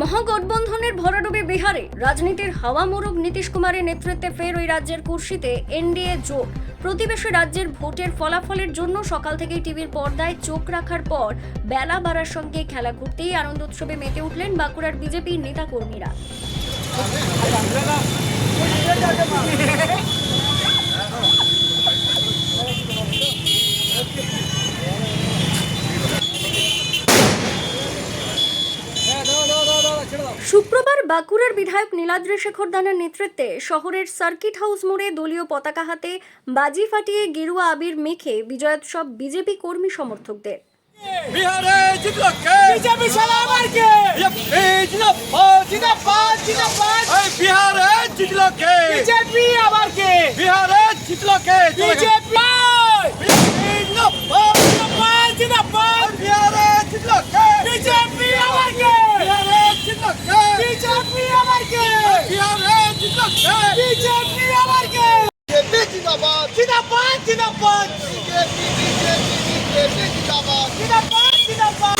মহাগঠবন্ধনের ভরাডুবি বিহারে রাজনীতির হাওয়া মোরগ নীতিশ কুমারের নেতৃত্বে ফের ওই রাজ্যের কুর্সিতে এনডিএ জোট। প্রতিবেশী রাজ্যের ভোটের ফলাফলের জন্য সকাল থেকেই টিভির পর্দায় চোখ রাখার পর বেলা বাড়ার সঙ্গে খেলা ঘুরতেই আনন্দ উৎসবে মেতে উঠলেন বাঁকুড়ার বিজেপির নেতাকর্মীরা। শুক্রবার বাঁকুড়ার বিধায়ক নীলাদ্রি শেখর দানের নেতৃত্বে শহরের সার্কিট হাউস মোড়ে দলীয় পতাকা হাতে বাজি ফাটিয়ে গেরুয়া আবির মেখে বিজয়োৎসব বিজেপি কর্মী সমর্থকদের। বিহারে জিতলো কে বিজেপি সালামারকে এই জিন্দাবাদ জিন্দাবাদ জিন্দাবাদ এই বিহারে জিতলো কে বিজেপি আবার কে বিহারে জিতলো কে বিজেপি এই জিন্দাবাদ জিন্দাবাদ জিন্দাবাদ বিহারে জিতলো কে বিজেপি আবার কে বিহারে জিতলো কে বিজেপি আবার কে বিহারে জিতলো কে বিজেপি আবার কে বিজেপি জিন্দাবাদ জিন্দাবাদ জিন্দাবাদ বিজেপি বিজেপি বিজেপি জিন্দাবাদ জিন্দাবাদ জিন্দাবাদ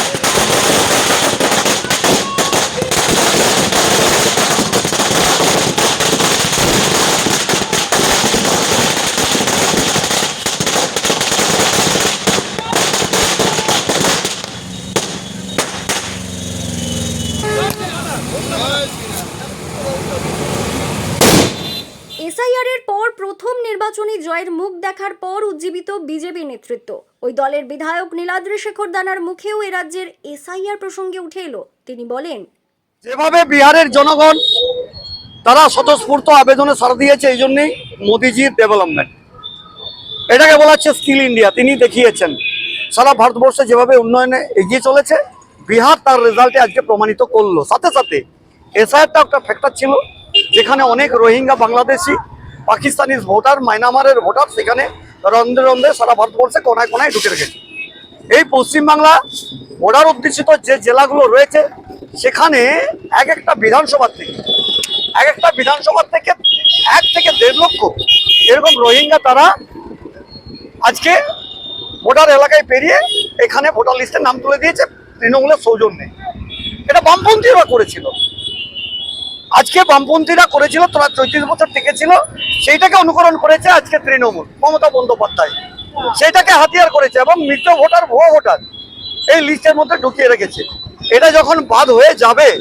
এসআইআর এর পর প্রথম নির্বাচনী জয়ের মুখ দেখার পর উজ্জীবিত বিজেপি নেতৃত্ব। ওই দলের বিধায়ক নীলাদ্রি শেখর দানার মুখেও এ রাজ্যের এসআইআর প্রসঙ্গে উঠে এলো। তিনি বলেন, যেভাবে বিহারের জনগণ তারা স্বতঃস্ফূর্ত আবেদনে সাড়া দিয়েছে, এই জন্যই মোদিজির ডেভেলপমেন্ট এটাকে বলা হচ্ছে স্কিল ইন্ডিয়া। তিনি দেখিয়েছেন, সারা ভারতবর্ষে যেভাবে উন্নয়নে এগিয়ে চলেছে, বিহার তার রেজাল্টে আজকে প্রমাণিত করল। সাথে সাথে এসআইআরটা একটা ফ্যাক্টর ছিল। যেখানে অনেক রোহিঙ্গা বাংলাদেশি, পাকিস্তানি ভোটার, মায়ানমারের ভোটার সেখানে রন্ধে রন্ধে সারা ভারতবর্ষে কোনায় কোনায় ঢুকে রেখেছে। এই পশ্চিমবাংলা বর্ডার অধ্যুষিত যে জেলাগুলো রয়েছে, সেখানে এক একটা বিধানসভা থেকে, এক একটা বিধানসভা থেকে এক থেকে দেড় লক্ষ এরকম রোহিঙ্গা তারা আজকে ভোটার এলাকায় পেরিয়ে এখানে ভোটার লিস্টে নাম তুলে দিয়েছে, তৃণমূলের সৌজন্যে। এটা বামপন্থীরা করেছিল। আজকে বামপন্থীরা করেছিল, তোরা চৌত্রিশ বছর টিকেছিল সেইটাকে অনুকরণ করেছে আজকে তৃণমূল, মমতা বন্দ্যোপাধ্যায়। সেইটাকে হাতিয়ার করেছে এবং মৃত ভোটার, ভুয়ো ভোটার এই লিস্টের মধ্যে ঢুকিয়ে রেখেছে। এটা যখন বাদ হয়ে যাবে,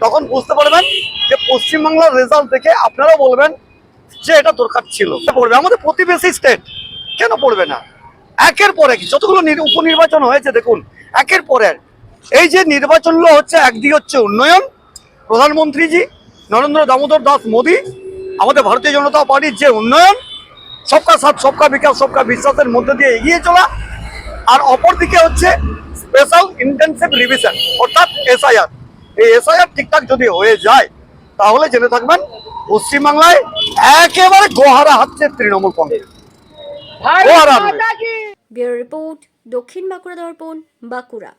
তখন বুঝতে পারবেন যে পশ্চিমবাংলার রেজাল্ট দেখে আপনারাও বলবেন যে এটা দরকার ছিল। পড়বে। আমাদের প্রতিবেশী স্টেট কেন পড়বে না? একের পর যতগুলো নির- উপনির্বাচন হয়েছে, দেখুন, একের পর এক। এই যে নির্বাচনগুলো হচ্ছে একদিকে হচ্ছে উন্নয়ন, প্রধানমন্ত্রীজি নরেন্দ্র দামোদর দাস মোদী আমাদের ভারতীয় জনতা পার্টির যে উন্নয়ন সবকা সাথ সবকা বিকাশ সবকা বিশ্বাসের মধ্যে দিয়ে এগিয়ে চলা আর অপরদিকে হচ্ছে স্পেশাল ইন্টেনসিভ রিভিশন অর্থাৎ এসআইআর এই এসআইআর ঠিকঠাক যদি হয়ে যায় তাহলে জেনে থাকবেন পশ্চিমবাংলায় একেবারে গোহারা হচ্ছে তৃণমূল কংগ্রেস। রিপোর্ট দক্ষিণ বাঁকুড়া দর্পণ বাঁকুড়া।